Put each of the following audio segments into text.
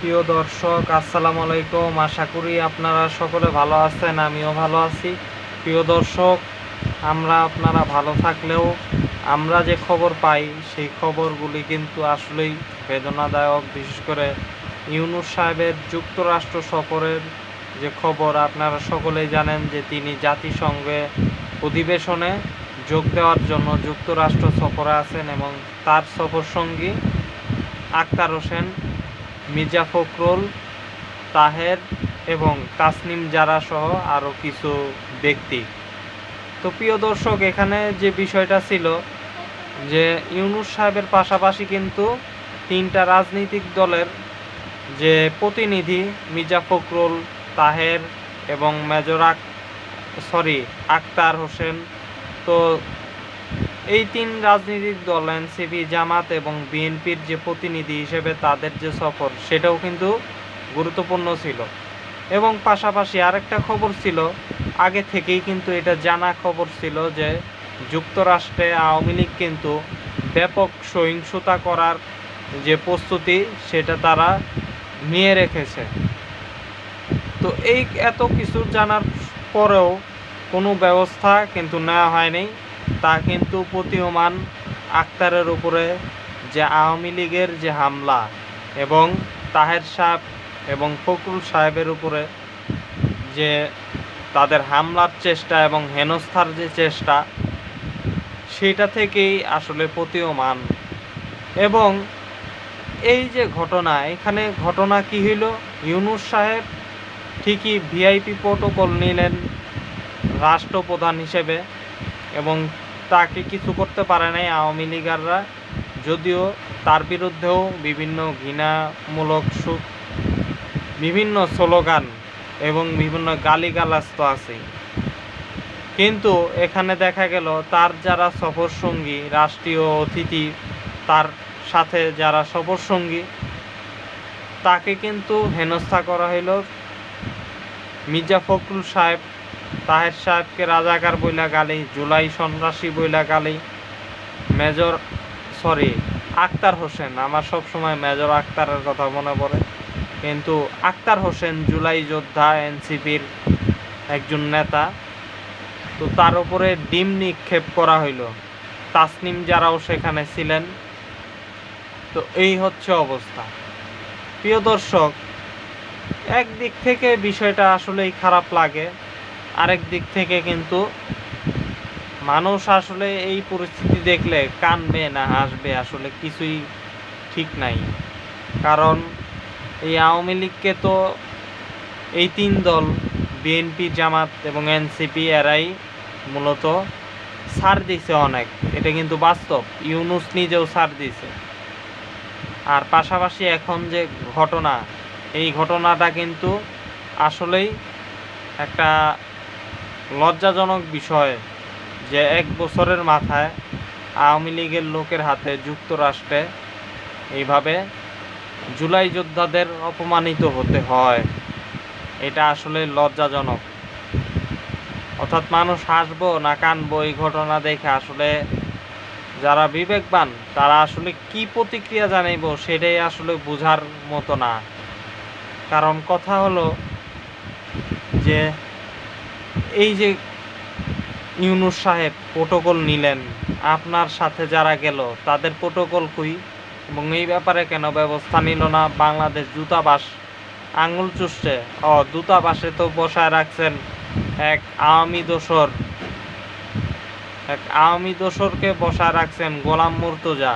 প্রিয় দর্শক, আসসালামু আলাইকুম। আশা করি আপনারা সকলে ভালো আছেন, আমিও ভালো আছি। প্রিয় দর্শক, আমরা আপনারা ভালো থাকলেও আমরা যে খবর পাই, সেই খবরগুলি কিন্তু আসলেই বেদনাদায়ক। বিশেষ করে ইউনুস সাহেবের যুক্তরাষ্ট্র সফরের যে খবর, আপনারা সকলেই জানেন যে তিনি জাতিসংঘে অধিবেশনে যোগ দেওয়ার জন্য যুক্তরাষ্ট্র সফরে আছেন এবং তার সফর সঙ্গী আক্তার হোসেন মির্জা ফখরুল, তাহের এবং তাসনিম জারা সহ আরও কিছু ব্যক্তি। তো প্রিয় দর্শক, এখানে যে বিষয়টা ছিল যে ইউনুস সাহেবের পাশাপাশি কিন্তু তিনটা রাজনৈতিক দলের যে প্রতিনিধি মির্জা ফখরুল, তাহের এবং মেজর আক, সরি, আক্তার হোসেন, তো এই তিন রাজনৈতিক দল, এনসিপি, জামাত এবং বিএনপির যে প্রতিনিধি হিসেবে তাদের যে সফর, সেটাও কিন্তু গুরুত্বপূর্ণ ছিল। এবং পাশাপাশি আরেকটা খবর ছিল, আগে থেকেই কিন্তু এটা জানা খবর ছিল যে যুক্তরাষ্ট্রে আওয়ামী লীগ কিন্তু ব্যাপক সহিংসতা করার যে প্রস্তুতি, সেটা তারা নিয়ে রেখেছে। তো এই এত কিছু জানার পরেও কোনো ব্যবস্থা কিন্তু নেওয়া হয়নি। তা কিন্তু প্রতীয়মান আক্তারের উপরে যে আওয়ামী লীগের যে হামলা এবং তাহের সাহেব এবং ফখরুল সাহেবের উপরে যে তাদের হামলার চেষ্টা এবং হেনস্থার যে চেষ্টা, সেটা থেকেই আসলে প্রতীয়মান। এবং এই যে ঘটনা, এখানে ঘটনা কি হইল? ইউনুস সাহেব ঠিকই ভিআইপি প্রোটোকল নিলেন রাষ্ট্রপ্রধান হিসেবে। এবং তাকে কিছু করতে পারে নাই আওয়ামী লীগাররা। যদিও তার বিরুদ্ধেও বিভিন্ন ঘৃণামূলক সুখ, বিভিন্ন স্লোগান এবং বিভিন্ন গালিগালাজ তো আছেই। কিন্তু এখানে দেখা গেল, তার যারা সফর সঙ্গী রাষ্ট্রীয় অতিথি, তার সাথে যারা সফর সঙ্গী তাকে কিন্তু হেনস্থা করা হইল। মির্জা ফখরুল সাহেব তাহের সাহেবকে রাজাকার বইলা গালি, জুলাই সন্ত্রাসী বইলা গালি। মেজর সরি আক্তার হোসেন, আমার সব সময় মেজর আক্তারের কথা মনে পড়ে। কিন্তু আক্তার হোসেন জুলাই যোদ্ধা, এনসিপির একজন নেতা। তো তার উপরে ডিম নিক্ষেপ করা হইল। তাসনিম যারাও সেখানে ছিলেন। তো এই হচ্ছে অবস্থা। প্রিয় দর্শক, একদিক থেকে বিষয়টা আসলেই খারাপ লাগে। আরেক দিক থেকে কিন্তু মানুষ আসলে এই পরিস্থিতি দেখলে কানবে না, হাসবে। আসলে কিছুই ঠিক নাই। কারণ এই আওয়ামী লীগকে তো এই তিন দল, বিএনপি, জামাত এবং এনসিপি এরাই মূলত ছাড় দিছে অনেক। এটা কিন্তু বাস্তব। ইউনুস নিজেও ছাড় দিছে। আর পাশাপাশি এখন যে ঘটনা, এই ঘটনাটা কিন্তু আসলেই একটা লজ্জাজনক বিষয় যে এক বছরের মাথায় আওয়ামী লীগের লোকের হাতে যুক্তরাষ্ট্রে এইভাবে জুলাই যোদ্ধাদের অপমানিত হতে হয়। এটা আসলে লজ্জাজনক। অর্থাৎ মানুষ হাসবো না কানবো এই ঘটনা দেখে আসলে যারা বিবেকবান, তারা আসলে কি প্রতিক্রিয়া জানাইব সেটাই আসলে বোঝার মতো না। কারণ কথা হলো যে এই যে ইউনুস সাহেব প্রোটোকল নিলেন, আপনার সাথে যারা গেল, তাদের প্রোটোকল কই? এবং এই ব্যাপারে কেন ব্যবস্থা নিল না? বাংলাদেশ দূতাবাস আঙুল চুষছে। ও দূতাবাসে তো বসায় রাখছেন এক আওয়ামী দোসর এক আওয়ামী দোসরকে বসায় রাখছেন গোলাম মুর্তজা।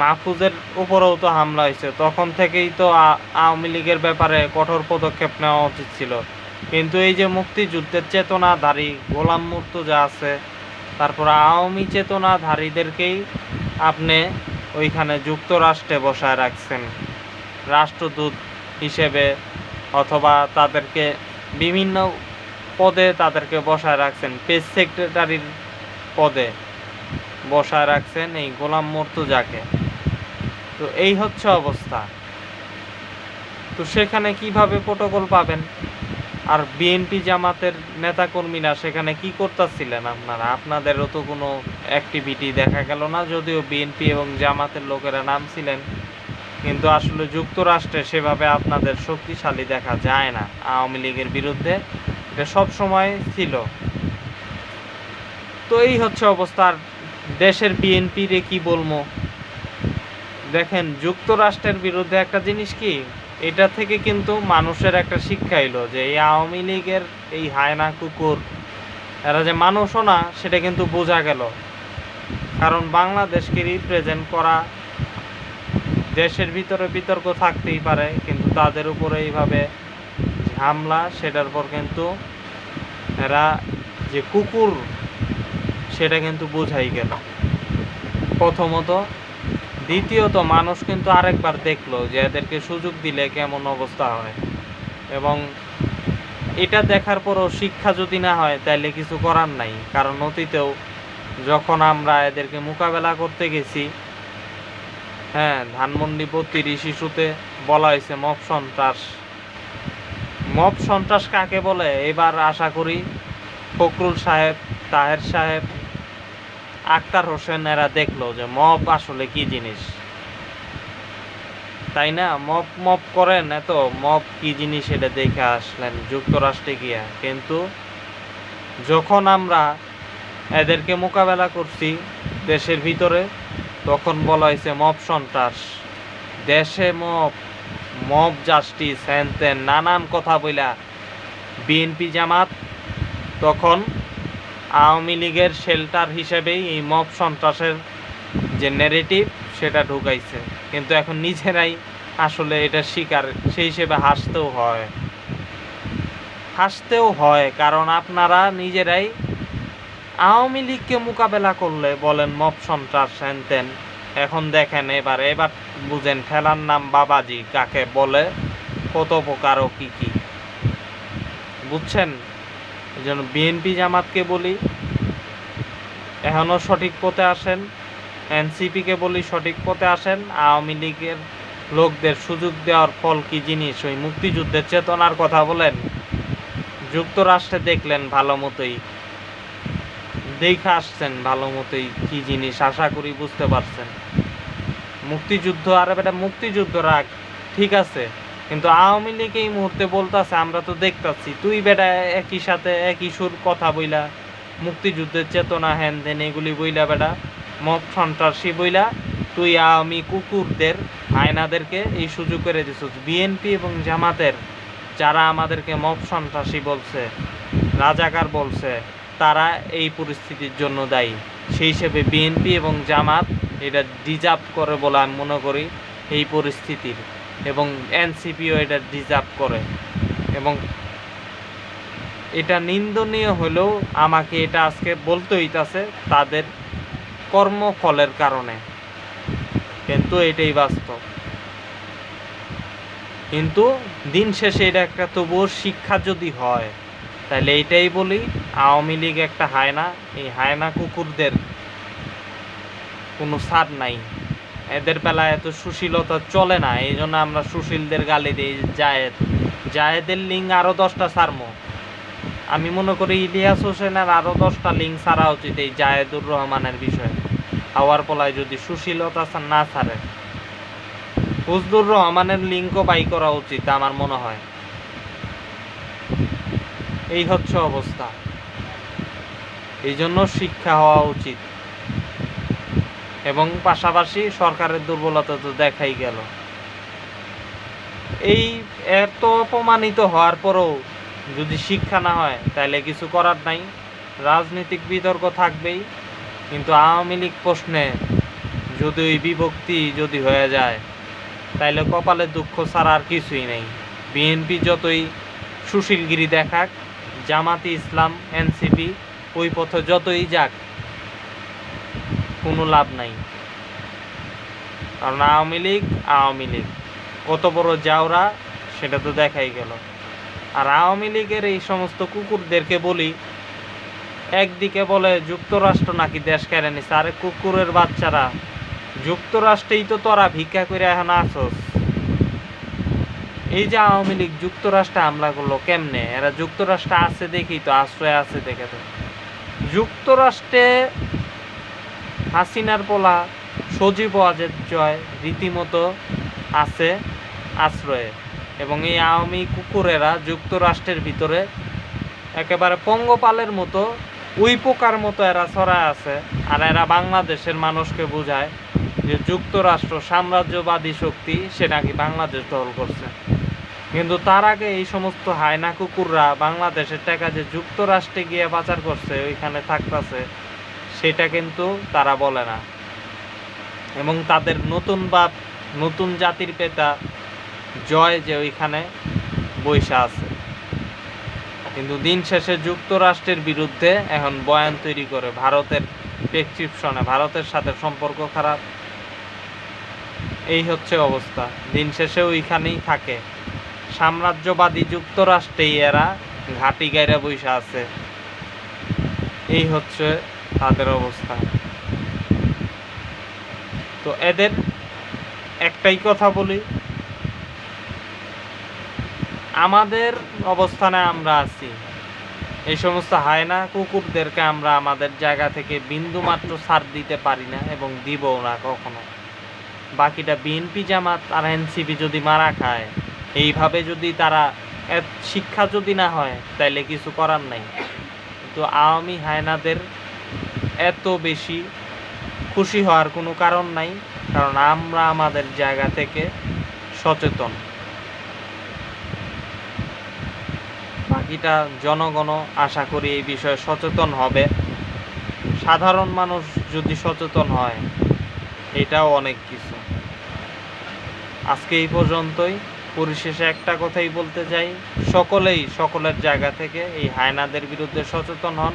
মাহফুজের উপরেও তো হামলা হয়েছে। তখন থেকেই তো আওয়ামী লীগের ব্যাপারে কঠোর পদক্ষেপ নেওয়া উচিত ছিল। কিন্তু এই যে মুক্তিযুদ্ধের চেতনাধারী গোলাম মুর্তজা আছে, তারপর আওয়ামী চেতনাধারীদেরকেই আপনি ওইখানে যুক্তরাষ্ট্রে বসায় রাখছেন। রাষ্ট্রদূত হিসেবে অথবা তাদেরকে বিভিন্ন পদে তাদেরকে বসায় রাখছেন, প্রেস সেক্রেটারির পদে বসায় রাখছেন এই গোলাম মর্তুজাকে। তো এই হচ্ছে অবস্থা। তো সেখানে কীভাবে প্রোটোকল পাবেন? আর বিএনপি জামাতের নেতাকর্মীরা সেখানে কি করতেছিলেন আপনারা? আপনাদেরও তো কোনো অ্যাক্টিভিটি দেখা গেল না, যদিও বিএনপি এবং জামাতের লোকেরা নামছিলেন। কিন্তু আসলে যুক্তরাষ্ট্রে সেভাবে আপনাদের শক্তিশালী দেখা যায় না। আওয়ামী লীগের বিরুদ্ধে এটা সব সময় ছিল। তো এই হচ্ছে অবস্থা। দেশের বিএনপি রে কি বলব? দেখেন, যুক্তরাষ্ট্রের বিরুদ্ধে একটা জিনিস কি? এটা থেকে কিন্তু মানুষের একটা শিক্ষা এলো যে এই আওয়ামী লীগের এই হায়না কুকুর, এরা যে মানুষও না, সেটা কিন্তু বোঝা গেল। কারণ বাংলাদেশকে রিপ্রেজেন্ট করা দেশের ভিতরে বিতর্ক থাকতেই পারে, কিন্তু তাদের উপরে এইভাবে হামলা, সেটার পর কিন্তু এরা যে কুকুর, সেটা কিন্তু বোঝাই গেল। প্রথমত দ্বিতীয়ত মানুষ কিন্তু আরেকবার দেখল যে এদেরকে সুযোগ দিলে কেমন অবস্থা হয়। এবং এটা দেখার পরও শিক্ষা যদি না হয়, তাহলে কিছু করার নাই। কারণ অতীতেও যখন আমরা এদেরকে মোকাবেলা করতে গেছি হ্যাঁ ধানমন্ডি বত্রিশ ইস্যুতে বলা হয়েছে মব সন্ত্রাস। মব সন্ত্রাস কাকে বলে? এবার আশা করি ফখরুল সাহেব, তাহের সাহেব আক্তার হোসেন এরা দেখল যে মব আসলে কি জিনিস। তাই না? মপ মপ করেন এত মপ কি জিনিস এটা দেখে আসলেন যুক্তরাষ্ট্রে গিয়া। কিন্তু যখন আমরা এদেরকে মোকাবেলা করছি দেশের ভিতরে, তখন বলা হয়েছে মপ সন্ত্রাস। দেশে মপ মব জাস্টিস, হ্যান নানান কথা বইলা বিএনপি জামাত তখন আওয়ামী লীগের শেল্টার হিসেবেই এই মব সন্ত্রাসের যে নেরেটিভ সেটা ঢুকাইছে। কিন্তু এখন নিজেরাই আসলে এটা শিকার, সেই হিসেবে হাসতেও হয়। হাসতেও হয়, কারণ আপনারা নিজেরাই আওয়ামী লীগকে মোকাবেলা করলে বলেন মব সন্ত্রাস হ্যান এখন দেখেন এবার এবার বুঝেন ঠেলার নাম বাবাজি, কাকে বলে, কত প্রকার ও কি কি। বুঝছেন? জন্য বিএনপি জামাতকে বলি এখনও সঠিক পথে আসেন, এনসিপিকে বলি সঠিক পথে আসেন, আওয়ামী লীগের লোকদের সুযোগ দেওয়ার ফল কি জিনিস? ওই মুক্তিযুদ্ধের চেতনার কথা বলেন। যুক্তরাষ্ট্রে দেখলেন ভালো মতোই। দেখে আসছেন ভালো মতোই কি জিনিস, আশা করি বুঝতে পারছেন। মুক্তিযুদ্ধ, আর বেটা মুক্তিযুদ্ধ রাখ ঠিক আছে। কিন্তু আওয়ামী লীগ এই মুহূর্তে বলতাছে, আমরা তো দেখতাছি। তুই বেটা একই সাথে একই সুর কথা বইলা, মুক্তিযুদ্ধের চেতনা হ্যান দেন এগুলি বইলা বেটা মব সন্ত্রাসী বইলা, তুই আওয়ামী কুকুরদের, আয়নাদেরকে এই সুযোগ করে দিছিস। বিএনপি এবং জামাতের, যারা আমাদেরকে মব সন্ত্রাসী বলছে, রাজাকার বলছে, তারা এই পরিস্থিতির জন্য দায়ী। সেই হিসেবে বিএনপি এবং জামাত এটা ডিজার্ভ করে বলে আমি মনে করি এই পরিস্থিতির। এবং এনসিপিও এটা ডিজার্ভ করে। এবং এটা নিন্দনীয় হলেও আমাকে এটা আজকে বলতে হইতাছে তাদের কর্মফলের কারণে। কিন্তু এটাই বাস্তব। কিন্তু দিন শেষে এটা একটা তবুও শিক্ষা যদি হয়, তাহলে এইটাই বলি, আওয়ামী লীগ একটা হায়না, এই হায়না কুকুরদের কোনো ছাড় নাই। এদের বেলায় এত সুশীলতা চলে না এই জন্য আমরা সুশীলদের গালি দিই, জায়েদ। জায়েদের লিঙ্ক আরও দশটা ছাড়মো আমি মনে করি ইলিয়াস হোসেনের আরও দশটা লিঙ্ক ছাড়া উচিত এই জায়েদুর রহমানের বিষয়ে। হাওয়ার পলায় যদি সুশীলতা না ছাড়ে ফজলুর রহমানের লিঙ্কও বাই করা উচিত আমার মনে হয়। এই হচ্ছে অবস্থা। এই জন্য শিক্ষা হওয়া উচিত। এবং পাশাপাশি সরকারের দুর্বলতা তো দেখাই গেল। এই এত অপমানিত হওয়ার পরেও যদি শিক্ষা না হয়, তাহলে কিছু করার নাই। রাজনৈতিক বিতর্ক থাকবেই, কিন্তু আওয়ামী লীগ প্রশ্নে যদি ওই বিভক্তি যদি হয়ে যায় তাইলে কপালে দুঃখ ছাড়া আর কিছুই নেই। বিএনপি যতই সুশীলগিরি দেখাক, জামাতি ইসলাম, এনসিপি, ওই পথে যতই যাক কোনো লাভ নাই। কারণ আওয়ামী লীগ আওয়ামী লীগ। কত বড় যাওরা সেটা তো দেখাই গেল। আর আওয়ামী লীগের এই সমস্ত কুকুরদেরকে বলি, একদিকে বলে যুক্তরাষ্ট্র নাকি দেশ কেড়ে নিছে। আরে কুকুরের বাচ্চারা, যুক্তরাষ্ট্রেই তো তোরা ভিক্ষা করে এখন আসস। এই যে আওয়ামী লীগ যুক্তরাষ্ট্রে হামলা করল কেমনে? এরা যুক্তরাষ্ট্রে আছে দেখি তো, আশ্রয় আছে দেখে তো। যুক্তরাষ্ট্রে হাসিনার পোলা সজীব ওয়াজেদ জয় রীতিমতো আছে আশ্রয়ে এবং এই আওয়ামী কুকুরেরা যুক্তরাষ্ট্রের ভিতরে একেবারে পঙ্গপালের মতো উই পোকার মতো এরা ছড়ায় আছে আর এরা বাংলাদেশের মানুষকে বোঝায় যে যুক্তরাষ্ট্র সাম্রাজ্যবাদী শক্তি, সে নাকি বাংলাদেশ দখল করছে। কিন্তু তার আগে এই সমস্ত হায়না কুকুররা বাংলাদেশের টাকা যে যুক্তরাষ্ট্রে গিয়ে পাচার করছে, ওইখানে থাকতেছে সেটা কিন্তু তারা বলে না। এবং তাদের নতুন বাপ, নতুন জাতির পেতা জয় যে ওইখানে বৈশা আছে। কিন্তু দিন শেষে যুক্তরাষ্ট্রের বিরুদ্ধে এখন বয়ান তৈরি করে ভারতের প্রেসক্রিপশনে, ভারতের সাথে সম্পর্ক খারাপ। এই হচ্ছে অবস্থা। দিন শেষে ওইখানেই থাকে। সাম্রাজ্যবাদী যুক্তরাষ্ট্রেই এরা ঘাটি গাইরা বৈশা আছে। এই হচ্ছে তাদের অবস্থা। তো এদের একটাই কথা বলি। আমাদের অবস্থানে আমরা আছি। এই সমস্ত হায়না কুকুরদেরকে আমরা আমাদের জায়গা থেকে বিন্দু মাত্র ছাড় দিতে পারি না এবং দিবও না কখনো। বাকিটা বিএনপি জামাত আর এনসিপি যদি মারা খায়, এইভাবে যদি তারা শিক্ষা যদি না হয়, তাইলে কিছু করার নাই। তো আওয়ামী হায়নাদের এত বেশি খুশি হওয়ার কোনো কারণ নাই, কারণ আমরা আমাদের জায়গা থেকে সচেতন। বাকিটা জনগণ আশা করি এই বিষয়ে সচেতন হবে। সাধারণ মানুষ যদি সচেতন হয়, এটাও অনেক কিছু। আজকে এই পর্যন্তই। পরিশেষে একটা কথাই বলতে চাই। সকলেই সকলের জায়গা থেকে এই হায়নাদের বিরুদ্ধে সচেতন হন।